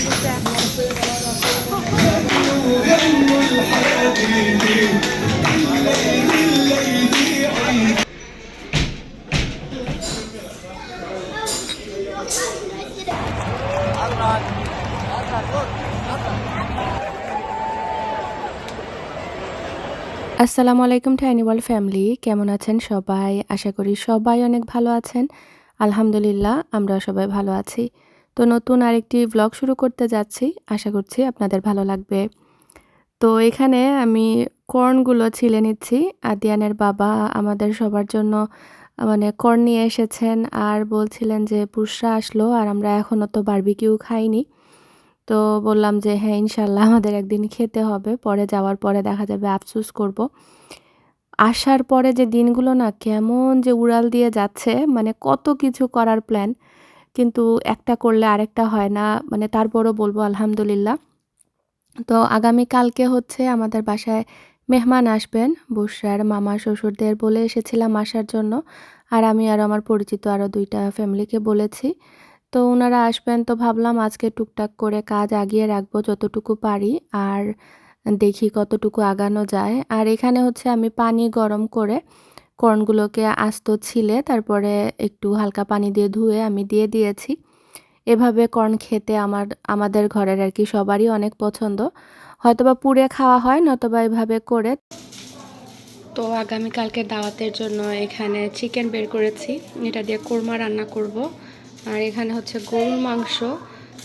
আসসালামু আলাইকুম tiny world family কেমন আছেন সবাই? আশা করি সবাই অনেক ভালো আছেন। আলহামদুলিল্লাহ আমরা সবাই ভালো আছি। তো নতুন আরেকটি ব্লগ শুরু করতে যাচ্ছি। আশা করছি আপনাদের ভালো লাগবে। তো এখানে আমি কর্নগুলো ছিলে নিচ্ছি। আদিয়ানের বাবা আমাদের সবার জন্য মানে কর্ন নিয়ে এসেছেন আর বলছিলেন যে পুষরা আসলো আর আমরা এখনও তো বারবিকিউ খাইনি। তো বললাম যে হ্যাঁ ইনশাল্লাহ আমাদের একদিন খেতে হবে। পরে যাওয়ার পরে দেখা যাবে, আফসুস করব। আসার পরে যে দিনগুলো না কেমন যে উড়াল দিয়ে যাচ্ছে মানে কত কিছু করার প্ল্যান কিন্তু একটা করলে আরেকটা হয় না। মানে তারপরও বলব আলহামদুলিল্লাহ। তো আগামী কালকে হচ্ছে আমাদের বাসায় মেহমান আসবেন, বুসরার মামা, শ্বশুরদের বলে এসেছিলাম আসার জন্য। আর আমি আর আমার পরিচিত আরও দুইটা ফ্যামিলিকে বলেছি। তো ওনারা আসবেন, তো ভাবলাম আজকে টুকটাক করে কাজ আগিয়ে রাখব যতটুকু পারি আর দেখি কতটুকু আগানো যায়। আর এখানে হচ্ছে আমি পানি গরম করে কর্নগুলোকে আস্ত ছিলে, তারপরে একটু হালকা পানি দিয়ে ধুয়ে আমি দিয়ে দিয়েছি। এভাবে কর্ন খেতে আমার, আমাদের ঘরের আর কি সবারই অনেক পছন্দ। হয়তোবা পুড়ে খাওয়া হয় নতবা এভাবে করে। তো আগামীকালকে দাওয়াতের জন্য এখানে চিকেন বের করেছি। এটা দিয়ে কোরমা রান্না করব। আর এখানে হচ্ছে গরুর মাংস।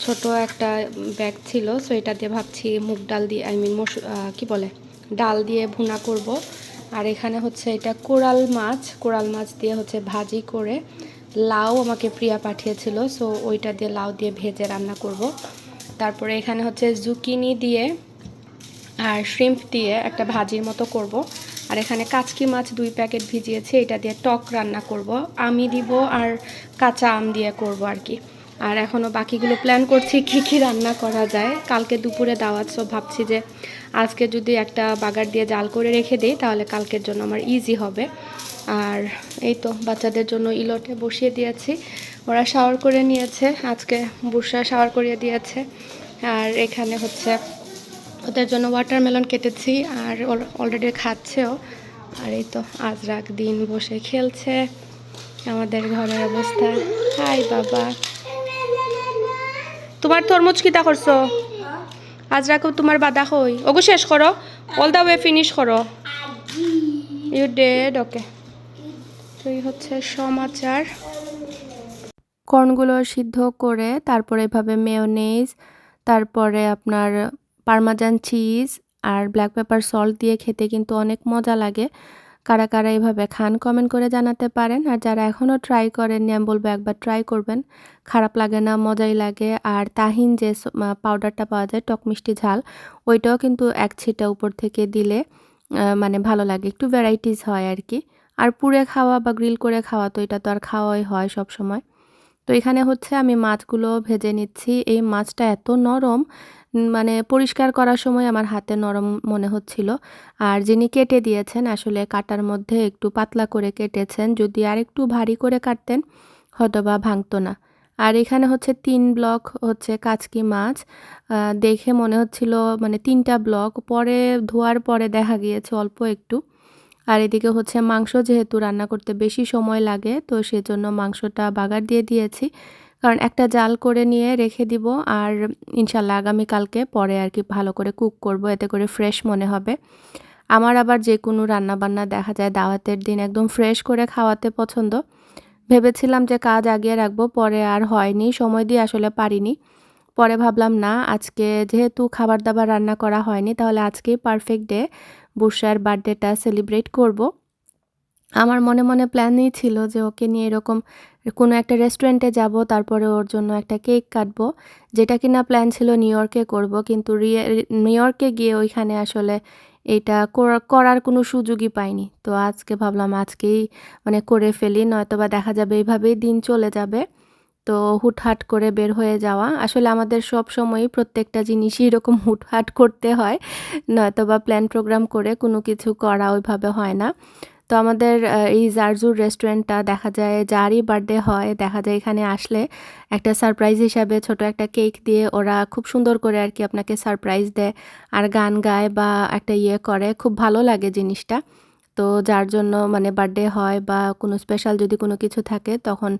ছোট একটা ব্যাগ ছিল, সো এটা দিয়ে ভাবছি মুগ ডাল দিয়ে, আই মিন মসুর কী বলে? ডাল দিয়ে ভুনা করব। আর এখানে হচ্ছে এটা কোরাল মাছ। কোরাল মাছ দিয়ে হচ্ছে ভাজি করে লাউ আমাকে প্রিয়া পাঠিয়েছিল সো ওইটা দিয়ে লাউ দিয়ে ভেজে রান্না করব। তারপরে এখানে হচ্ছে জুকিনি দিয়ে আর শ্রিম্প দিয়ে একটা ভাজির মতো করব। আর এখানে কাচকি মাছ দুই প্যাকেট ভিজিয়েছি, এটা দিয়ে টক রান্না করব। আমি দিব আর কাঁচা আম দিয়ে করব আর কি। আর এখনও বাকিগুলো প্ল্যান করছি কী কী রান্না করা যায়। কালকে দুপুরে দাওয়াত সব ভাবছি যে আজকে যদি একটা বাগার দিয়ে জাল করে রেখে দিই, তাহলে কালকের জন্য আমার ইজি হবে। আর এই তো বাচ্চাদের জন্য ইলোটে বসিয়ে দিয়েছি। ওরা শাওয়ার করে নিয়েছে, আজকে বুসা শাওয়ার করিয়ে দিয়েছে। আর এখানে হচ্ছে ওদের জন্য ওয়াটারমেলন কেটেছি, আর অলরেডি খাচ্ছেও। আর এই তো আজ আজরাক দিন বসে খেলছে। আমাদের ঘরের অবস্থা। হাই বাবা। তোমার তরমুজ কিতা করছ আজরাকেও তোমার বাদা হই ওগো শেষ করো অল দা ওয়ে ফিনিশ করো ইউ ডেড ওকে তো এই হচ্ছে সমাচার। কর্নগুলো সিদ্ধ করে তারপরে এভাবে মেয়োনেজ তারপরে আপনার পারমাজান চিজ আর ব্ল্যাক পেপার সল্ট দিয়ে খেতে কিন্তু অনেক মজা লাগে। কারা কারা এভাবে খান কমেন্ট করে জানাতে পারেন। আর যারা এখনও ট্রাই করেননি, আমি বলব একবার ট্রাই করবেন। খারাপ লাগে না, মজাই লাগে। আর তাহিন যে পাউডারটা পাওয়া যায়, টক মিষ্টি ঝাল, ওইটাও কিন্তু এক ছিটা উপর থেকে দিলে মানে ভালো লাগে। একটু ভ্যারাইটিস হয় আর কি। আর পুড়ে খাওয়া বা গ্রিল করে খাওয়া তো এটা তো আর খাওয়াই হয় সব সময় তো এখানে হচ্ছে আমি মাছগুলো ভেজে নিচ্ছি। এই মাছটা এত নরম মানে পরিষ্কার করার সময় আমার হাতে নরম মনে হচ্ছিল। আর যিনি কেটে দিয়েছেন, আসলে কাটার মধ্যে একটু পাতলা করে কেটেছেন। যদি আর একটু ভারী করে কাটতেন হয়তো বা ভাঙতো না। আর এখানে হচ্ছে তিন ব্লক হচ্ছে কাচকি মাছ। দেখে মনে হচ্ছিল মানে তিনটা ব্লক। পরে, ধোয়ার পরে দেখা গিয়েছে অল্প একটু। আর এদিকে হচ্ছে মাংস যেহেতু রান্না করতে বেশি সময় লাগে, তো সেজন্য মাংসটা বাগার দিয়ে দিয়েছি। কারণ একটা জাল করে নিয়ে রেখে দিব আর ইনশাল্লাহ আগামীকালকে পরে আর কি ভালো করে কুক করব, এতে করে ফ্রেশ মনে হবে। আমার আবার যে কোনো রান্নাবান্না দেখা যায় দাওয়াতের দিন একদম ফ্রেশ করে খাওয়াতে পছন্দ। ভেবেছিলাম যে কাজ আগিয়ে রাখব, পরে আর হয়নি, সময় দিয়ে আসলে পারিনি। পরে ভাবলাম, না, আজকে যেহেতু খাবার দাবার রান্না করা হয়নি, তাহলে আজকেই পারফেক্ট ডে বুসার বার্থডেটা সেলিব্রেট করব। আমার মনে মনে প্ল্যানই ছিল যে ওকে নিয়ে এরকম কোনো একটা রেস্টুরেন্টে যাব, তারপরে ওর জন্য একটা কেক কাটবো, যেটা কিনা প্ল্যান ছিল নিউ ইয়র্কে করব, কিন্তু নিউ ইয়র্কে গিয়ে ওইখানে আসলে এটা করার কোনো সুযোগই পাইনি। তো আজকে ভাবলাম আজকেই মানে করে ফেলি নয়তো বা দেখা যাবে এইভাবেই দিন চলে যাবে। তো হুটহাট করে বের হয়ে যাওয়া। আসলে আমাদের সব সময়ই প্রত্যেকটা জিনিসই এরকম হুটহাট করতে হয় নয়তো বা প্ল্যান প্রোগ্রাম করে কোনো কিছু করা ওইভাবে হয় না। তো আমাদের এই জারজুর রেস্টুরেন্টটা দেখা যায় যারই বার্থডে হয়, দেখা যায় এখানে আসলে একটা সারপ্রাইজ হিসাবে ছোট একটা কেক দিয়ে ওরা খুব সুন্দর করে আর কি আপনাকে সারপ্রাইজ দেয়। আর গান গায় বা একটা ইয়ে করে, খুব ভালো লাগে জিনিসটা। তো যার জন্য মানে বার্থডে হয় বা কোনো স্পেশাল যদি কোনো কিছু থাকে তখন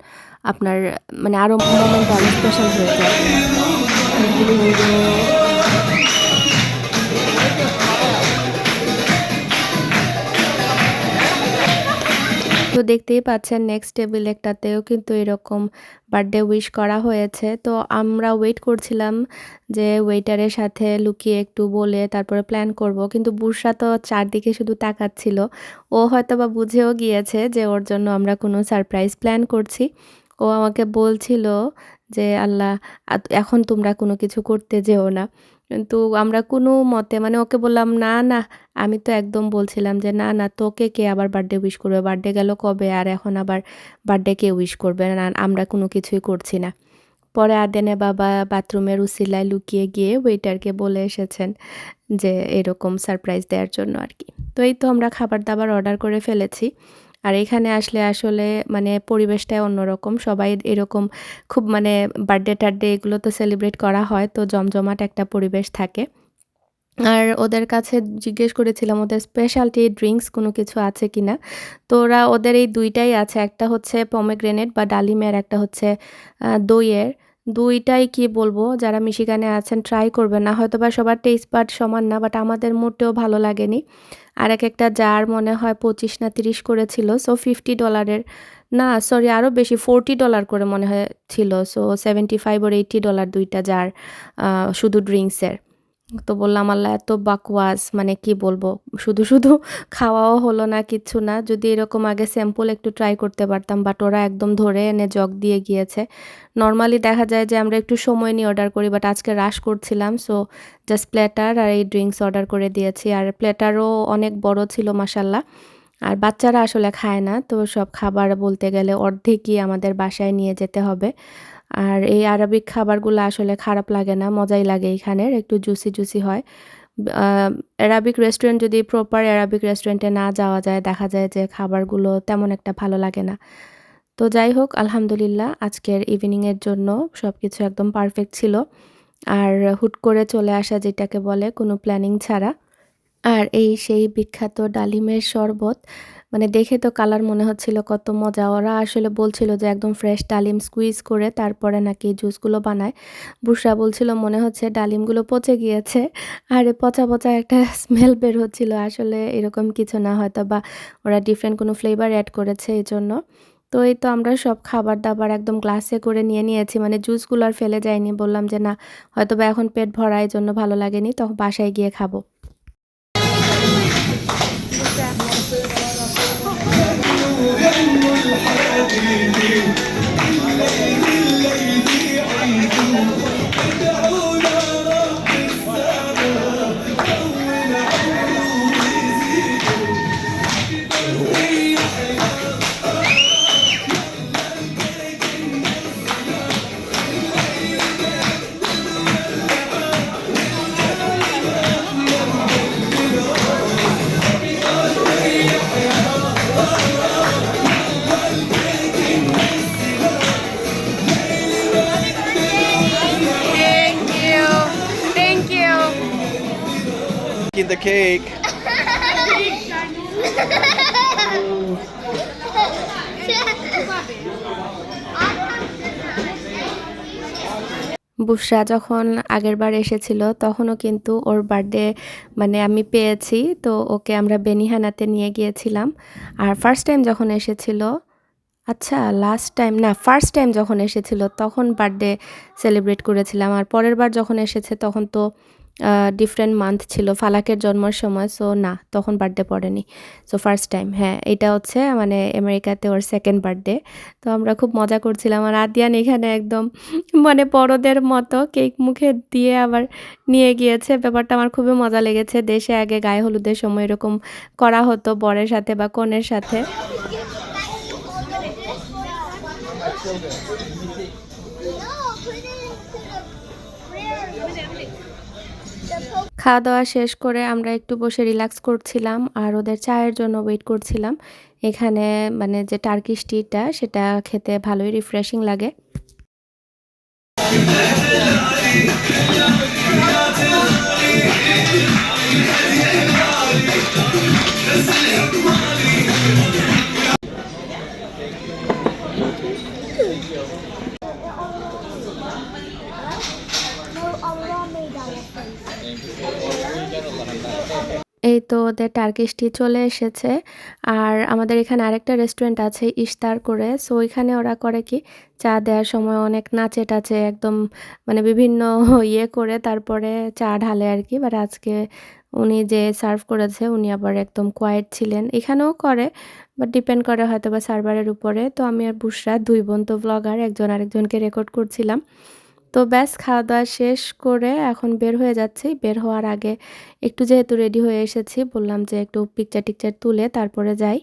আপনার মানে আরও মোমেন্ট আরও স্পেশাল হয়ে যায়। তো দেখতেই পাচ্ছেন নেক্সট টেবিল একটাতেও কিন্তু এরকম বার্থডে উইশ করা হয়েছে। তো আমরা ওয়েট করছিলাম যে ওয়েটারের সাথে লুকিয়ে একটু বলে তারপরে প্ল্যান করব। কিন্তু বুশরা তো চারদিকে শুধু তাকাচ্ছিল। ও হয়তো বা বুঝেও গিয়েছে যে ওর জন্য আমরা কোনো সারপ্রাইজ প্ল্যান করছি। ও আমাকে বলছিল যে, "আল্লাহ এখন তোমরা কোনো কিছু করতে যেও না।" কিন্তু আমরা কোনো মতে মানে ওকে বললাম, "না, না আমি তো একদম বলছিলাম যে, "না, না তোকে কে আবার বার্থডে উইশ করবে? বার্থডে গেল কবে? আর এখন আবার বার্থডে কে উইশ করবে? না আমরা কোনো কিছুই করছি না।" পরে আদেনে বাবা বাথরুমের উছিলায় লুকিয়ে গিয়ে ওয়েটারকে বলে এসেছেন যে এরকম সারপ্রাইজ দেওয়ার জন্য আর কি তো এই তো আমরা খাবার-দাবার অর্ডার করে ফেলেছি। আর এখানে আসলে আসলে মানে পরিবেশটাই অন্যরকম। সবাই এরকম খুব মানে বার্থডে-টার্থডে এগুলো তো সেলিব্রেট করা হয়। তো জমজমাট একটা পরিবেশ থাকে। আর ওদের কাছে জিজ্ঞেস করেছিলাম ওদের স্পেশালটি ড্রিঙ্কস কোনো কিছু আছে কিনা? তো ওরা ওদের এই দুইটাই আছে। একটা হচ্ছে পমেগ্রেনেট বা ডালিমের, একটা হচ্ছে দইয়ের। ২ টাই কি বলব যারা মিশিগানে আছেন ট্রাই করবেন না। হয়তো বা সবার টেস্ট পার্ট সমান না বাট আমাদের মোটেও ভালো লাগেনি। আর এক একটা জার মনে হয় ২৫ না তিরিশ করেছিল সো ফিফটি ডলারের না সরি আরও বেশি $40 করে মনে হয় ছিল। সো $75 or $80 ২ টা জার শুধু ড্রিংকসের। তো বললাম, "আল্লাহ এত বাকওয়াজ মানে কি বলব? শুধু, শুধু খাওয়াও হলো না কিছু না। যদি এরকম আগে স্যাম্পল একটু ট্রাই করতে পারতাম বাট ওরা একদম ধরে এনে জগ দিয়ে গিয়েছে। নর্মালি দেখা যায় যে আমরা একটু সময় নিয়ে অর্ডার করি বাট আজকে রাশ করছিলাম। সো জাস্ট প্ল্যাটার আর এই ড্রিঙ্কস অর্ডার করে দিয়েছি। আর প্ল্যাটারও অনেক বড় ছিল মাশাআল্লাহ। আর বাচ্চারা আসলে খায় না। তো সব খাবার বলতে গেলে অর্ধেকই আমাদের বাসায় নিয়ে যেতে হবে। আর এই আরবিক খাবারগুলো আসলে খারাপ লাগে না, মজাই লাগে এইখানের। একটু জুসি, জুসি হয়। অ্যারাবিক রেস্টুরেন্ট যদি প্রপার অ্যারাবিক রেস্টুরেন্টে না যাওয়া যায়, দেখা যায় যে খাবারগুলো তেমন একটা ভালো লাগে না। তো যাই হোক আলহামদুলিল্লাহ আজকের ইভিনিংয়ের জন্য সব কিছু একদম পারফেক্ট ছিল। আর হুট করে চলে আসা যেটাকে বলে কোনো প্ল্যানিং ছাড়া। আর এই সেই বিখ্যাত ডালিমের শরবত মানে দেখে তো কালার মনে হচ্ছিল কত মজা। ওরা আসলে বলছিল যে একদম ফ্রেশ ডালিম স্কুইজ করে তারপরে নাকি জুসগুলো বানায়। বুশরা বলছিল মনে হচ্ছে ডালিমগুলো পচে গিয়েছে। আর পচা, পচা একটা স্মেল বের হচ্ছিল। আসলে এরকম কিছু না হয়তো বা ওরা ডিফারেন্ট কোনো ফ্লেভার অ্যাড করেছে এই জন্য তো এই তো আমরা সব খাবার-দাবার একদম গ্লাসে করে নিয়ে নিয়েছি। মানে জুসগুলো আর ফেলে যায়নি বললাম যে, "না হয়তো বা এখন পেট ভরা এই জন্য ভালো লাগেনি। তখন বাসায় গিয়ে খাব।" you. Cake. বুশরা যখন আগেরবার এসেছিল, তখনও কিন্তু ওর বার্থডে মানে আমি পেয়েছি। তো ওকে আমরা বেনিহানাতে নিয়ে গিয়েছিলাম। আর ফার্স্ট টাইম যখন এসেছিল আচ্ছা লাস্ট টাইম না ফার্স্ট টাইম যখন এসেছিল, তখন বার্থডে সেলিব্রেট করেছিলাম। আর পরের বার যখন এসেছে, তখন তো ডিফারেন্ট মান্থ ছিল ফালাকের জন্মের সময়। সো না তখন বার্থডে পড়েনি। সো ফার্স্ট টাইম হ্যাঁ, এটা হচ্ছে মানে আমেরিকাতে ওর সেকেন্ড বার্থডে। তো আমরা খুব মজা করছিলাম। আর আদিয়ান এখানে একদম মানে বড়দের মতো কেক মুখে দিয়ে আবার নিয়ে গিয়েছে। ব্যাপারটা আমার খুবই মজা লেগেছে। দেশে আগে গায়ে হলুদের সময় এরকম করা হতো বরের সাথে বা কনের সাথে। খাওয়া দাওয়া শেষ করে আমরা একটু বসে রিল্যাক্স করছিলাম আর ওদের চায়ের জন্য ওয়েট করছিলাম। এখানে মানে যে টার্কিশ টিটা সেটা খেতে ভালোই রিফ্রেশিং লাগে। এই তো ওদের টার্কিশ টি চলে এসেছে। আর আমাদের এখানে আরেকটা রেস্টুরেন্ট আছে ইশতার করে। সো ওইখানে ওরা করে কি, চা দেওয়ার সময় অনেক নাচে টাচে একদম মানে বিভিন্ন ইয়ে করে তারপরে চা ঢালে আর কি। বাট আজকে উনি যে সার্ভ করেছে, উনি আবার একদম কোয়াইট ছিলেন। এখানেও করে বাট ডিপেন্ড করে হয়তো বা সার্ভারের উপরে। তো আমি আর বুসরা দুই বোন তো ব্লগার একজন আরেকজনকে রেকর্ড করছিলাম। তো ব্যাস খাওয়া দাওয়া শেষ করে এখন বের হয়ে যাচ্ছি। বের হওয়ার আগে একটু যেহেতু রেডি হয়ে এসেছি, বললাম যে একটু পিকচার টিকচার তুলে তারপরে যাই।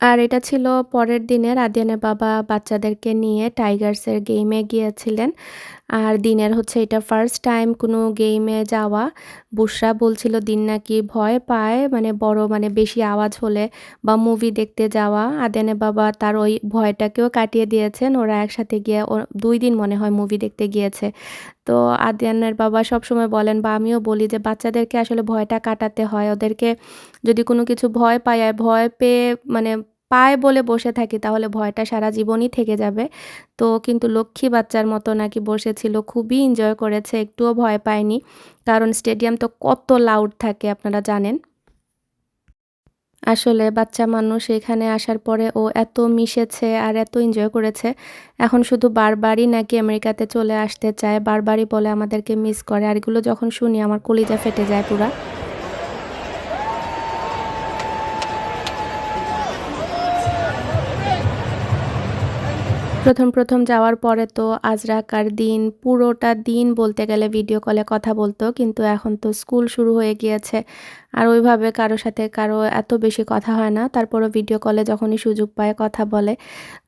আর এটা ছিল পরের দিনের আদিয়ানের বাবা বাচ্চাদেরকে নিয়ে টাইগার্সের গেমে গিয়েছিলেন। আর দিনের হচ্ছে এটা ফার্স্ট টাইম কোনো গেমে যাওয়া। বুসরা বলছিল দিন নাকি ভয় পায় মানে বড় মানে বেশি আওয়াজ হলে বা মুভি দেখতে যাওয়া। আদিয়ানের বাবা তার ওই ভয়টাকেও কাটিয়ে দিয়েছেন, ওরা একসাথে গিয়ে ও দুই দিন মনে হয় মুভি দেখতে গিয়েছে। তো আদিয়ানের বাবা সবসময় বলেন, বা আমিও বলি যে বাচ্চাদেরকে আসলে ভয়টা কাটাতে হয়। ওদেরকে যদি কোনো কিছু ভয় পায়, ভয় পেয়ে মানে পায় বলে বসে থাকি, তাহলে ভয়টা সারা জীবনই থেকে যাবে। তো কিন্তু লক্ষ্মী বাচ্চার মতো নাকি বসেছিল, খুবই এনজয় করেছে, একটুও ভয় পায়নি। কারণ স্টেডিয়াম তো কত লাউড থাকে, আপনারা জানেন? আসলে বাচ্চা মানুষ এখানে আসার পরে ও এত মিশেছে আর এত এনজয় করেছে। এখন শুধু বারবারই নাকি আমেরিকাতে চলে আসতে চায়, বারবারই বলে আমাদেরকে মিস করে। আর এগুলো যখন শুনি, আমার কলিজা ফেটে যায় পুরা। প্রথম প্রথম যাওয়ার পরে তো আজরাকার দিন, পুরোটা দিন বলতে গেলে ভিডিও কলে কথা বলতো, কিন্তু এখন তো স্কুল শুরু হয়ে গিয়েছে। আর ওইভাবে কারও সাথে কারও এত বেশি কথা হয় না, তারপরও ভিডিও কলে যখনই সুযোগ পায় কথা বলে।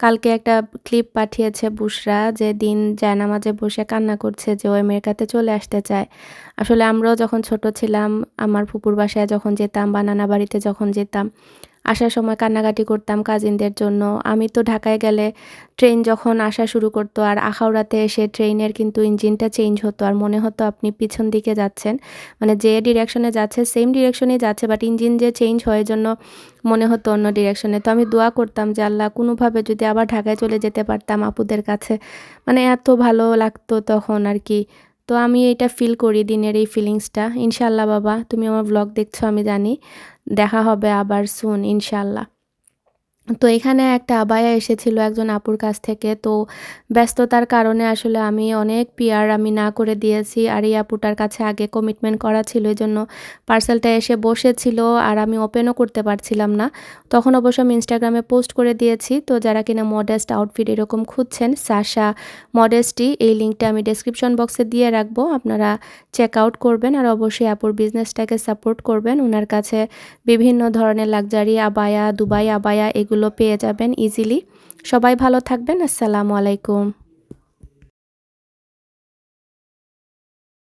কালকে একটা ক্লিপ পাঠিয়েছে বুসরা যে দিন জায়নামাজে বসে কান্না করছে যে ও আমেরিকাতে চলে আসতে চায়। আসলে আমরাও যখন ছোট ছিলাম, আমার ফুপুর বাসায় যখন যেতাম, বা নানা বাড়িতে যখন যেতাম আসার সময় কান্নাকাটি করতাম কাজিনদের জন্য। আমি তো ঢাকায় গেলে ট্রেন যখন আসা শুরু করতো আর আখাউড়াতে এসে ট্রেনের কিন্তু ইঞ্জিনটা চেঞ্জ হতো আর মনে হতো আপনি পিছন দিকে যাচ্ছেন। মানে যে ডিরেকশনে যাচ্ছে সেম ডিরেকশনেই যাচ্ছে বাট ইঞ্জিন যে চেঞ্জ হয় জন্য মনে হতো অন্য ডিরেকশনে তো আমি দোয়া করতাম যে আল্লাহ কোনোভাবে যদি আবার ঢাকায় চলে যেতে পারতাম আপুদের কাছে। মানে এত ভালো লাগতো তখন আর কি। তো আমি এটা ফিল করি দিনের এই ফিলিংসটা ইনশাল্লাহ বাবা, তুমি আমার ব্লগ দেখছ, আমি জানি। দেখা হবে আবার সুন ইনশাল্লাহ তো এখানে একটা আবায়া এসেছিল একজন আপুর কাছ থেকে। তো ব্যস্ততার কারণে আসলে আমি অনেক পিয়ার আমি না করে দিয়েছি। আর এই আপুটার কাছে আগে কমিটমেন্ট করা ছিল, এই জন্য পার্সেলটা এসে বসেছিল আর আমি ওপেনও করতে পারছিলাম না। তখন অবশ্য আমি ইনস্টাগ্রামে পোস্ট করে দিয়েছি। তো যারা কিনা মডেস্ট আউটফিট এরকম খুঁজছেন সাশা মডেস্টি এই লিঙ্কটা আমি ডেসক্রিপশন বক্সে দিয়ে রাখব। আপনারা চেক আউট করবেন আর অবশ্যই আপুর বিজনেসটাকে সাপোর্ট করবেন। ওনার কাছে বিভিন্ন ধরনের লাক্সারি আবায়া, দুবাই আবায়া, এগুলো পেয়ে যাবেন ইজিলি সবাই ভালো থাকবেন আসসালামু আলাইকুম।